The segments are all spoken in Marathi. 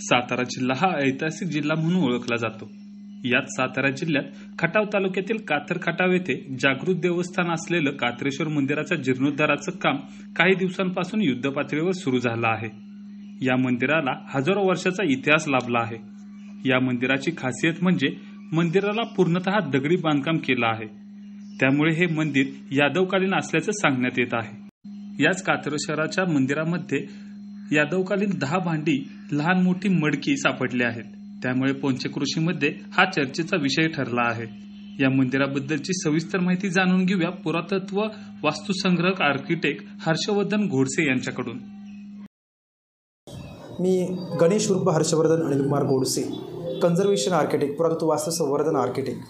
सातारा जिल्हा हा ऐतिहासिक जिल्हा म्हणून ओळखला जातो. यात सातारा जिल्ह्यात खटाव तालुक्यातील कातर खटाव येथे जागृत देवस्थान असलेलं कात्रेश्वर मंदिराच्या जीर्णोद्धाराचं काम काही दिवसांपासून युद्ध पातळीवर सुरू झालं आहे. या मंदिराला हजारो वर्षाचा इतिहास लाभला आहे. या मंदिराची खासियत म्हणजे मंदिराला पूर्णतः दगडी बांधकाम केलं आहे. त्यामुळे हे मंदिर यादवकालीन असल्याचं सांगण्यात येत आहे. याच कात्रेश्वराच्या मंदिरामध्ये यादवकालीन दहा भांडी लहान मोठी मडकी सापडली आहेत. त्यामुळे पंचकृषीमध्ये हा चर्चेचा विषय ठरला आहे. या मंदिराबद्दलची सविस्तर माहिती जाणून घेऊया पुरातत्व वास्तुसंग्रहक आर्किटेक्ट हर्षवर्धन घोडसे यांच्याकडून. मी गणेश रूप हर्षवर्धन अनिलकुमार गोडसे कन्झर्वेशन आर्किटेक्ट पुरातत्व वास्तुसंवर्धन आर्किटेक्ट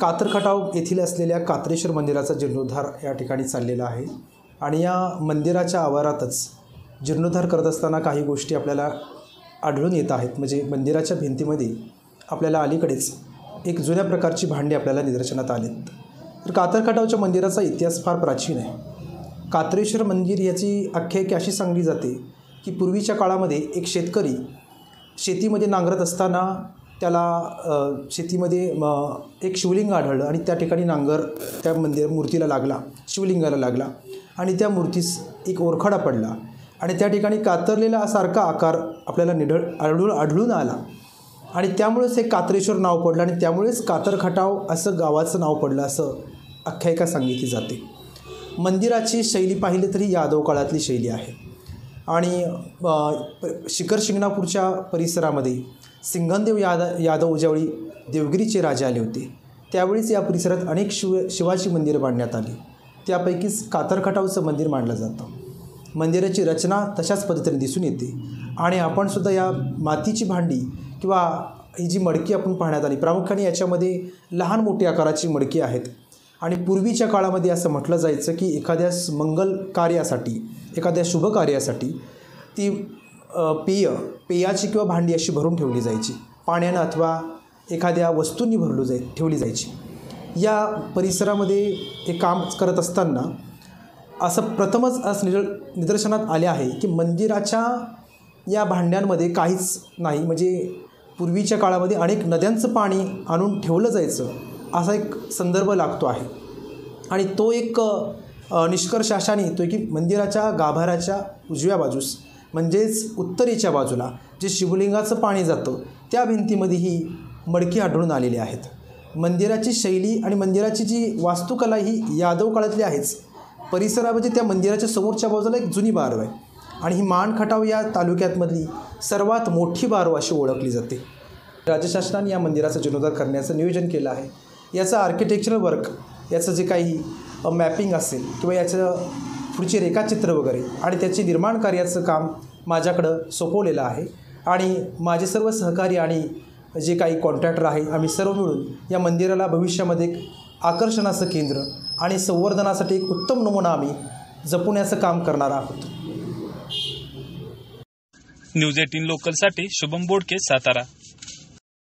कातरखटाव येथील असलेल्या कात्रेश्वर मंदिराचा जीर्णोद्धार या ठिकाणी चाललेला आहे. आणि या मंदिराच्या आवारातच जीर्णोद्धार करत असताना काही गोष्टी आपल्याला आढळून येत आहेत. म्हणजे मंदिराच्या भिंतीमध्ये आपल्याला अलीकडेच एक जुन्या प्रकारची भांडी आपल्याला निदर्शनात आलीत. तर कातरखटावच्या मंदिराचा इतिहास फार प्राचीन आहे. कात्रेश्वर मंदिर याची आख्यायिका अशी सांगली जाते की पूर्वीच्या काळामध्ये एक शेतकरी शेतीमध्ये नांगरत असताना त्याला शेतीमध्ये म, एक शिवलिंग आढळलं आणि त्या ठिकाणी नांगर त्या मंदिर मूर्तीला लागला शिवलिंगाला लागला आणि त्या मूर्तीस एक ओरखडा पडला. आणि त्या ठिकाणी कातरलेला सारखा आकार आपल्याला निढळ आढळून आढळून आला. आणि त्यामुळेच हे कात्रेश्वर नाव पडलं आणि त्यामुळेच कातर खटाव असं गावाचं नाव पडलं असं आख्यायिका सांगितली जाते. मंदिराची शैली पाहिली तरी यादव काळातली शैली आहे. आणि शिखर शिंगणापूरच्या परिसरामध्ये सिंगनदेव याद यादव ज्यावेळी देवगिरीचे राजे आले होते. त्यावेळीच या परिसरात अनेक शिव शिवाची मंदिरं बांधण्यात आली. त्यापैकीच कातरखटावचं मंदिर मांडलं जातं. मंदिराची रचना तशाच पद्धतीने दिसून येते. आणि आपण सुद्धा या मातीची भांडी किंवा ही जी मडकी आपण पाहण्यात आली प्रामुख्याने याच्यामध्ये लहान मोठी आकाराची मडकी आहेत. आणि पूर्वीच्या काळामध्ये असं म्हटलं जायचं की एखाद्या मंगल कार्यासाठी एखाद्या शुभ कार्यासाठी ती पेय पेयाची किंवा भांडी अशी भरून ठेवली जायची. पाण्यानं अथवा एखाद्या वस्तूंनी भरलो जाय ठेवली जायची. या परिसरामध्ये हे काम करत असताना असं प्रथमच असं निदर निदर्शनात आले आहे की मंदिराच्या या भांड्यांमध्ये काहीच नाही. म्हणजे पूर्वीच्या काळामध्ये अनेक नद्यांचं पाणी आणून ठेवलं जायचं असा एक संदर्भ लागतो आहे. आणि तो एक अ, निष्कर्ष अशा निघतो की मंदिराच्या गाभाऱ्याच्या उजव्या बाजूस म्हणजेच उत्तरेच्या बाजूला जे शिवलिंगाचं पाणी जातं त्या भिंतीमध्ये ही मडकी आढळून आलेली आहेत. मंदिराची शैली आणि मंदिराची जी वास्तुकला ही यादव काळातली आहेच. परिसरामध्ये त्या मंदिराच्या समोरच्या बाजूला एक जुनी बारव आहे. आणि ही माणखटाव या तालुक्यातमधली सर्वात मोठी बारव अशी ओळखली जाते. राज्य शासनाने या मंदिराचं जीर्णोद्धार करण्याचं नियोजन केलं आहे. याचं आर्किटेक्चरल वर्क याचं जे काही मॅपिंग असेल किंवा याचं पुढचे रेखाचित्र वगैरे आणि त्याचे निर्माण कार्याचं काम माझ्याकडं सोपवलेलं आहे. आणि माझे सर्व सहकारी आणि जे काही कॉन्ट्रॅक्टर आहे आम्ही सर्व मिळून या मंदिराला भविष्यामध्ये एक आकर्षणाचं केंद्र आणि संवर्धनासाठी एक उत्तम नमुना आम्ही जपवण्याचं काम करणार आहोत. न्यूज एटीन लोकलसाठी शुभम बोडके सातारा.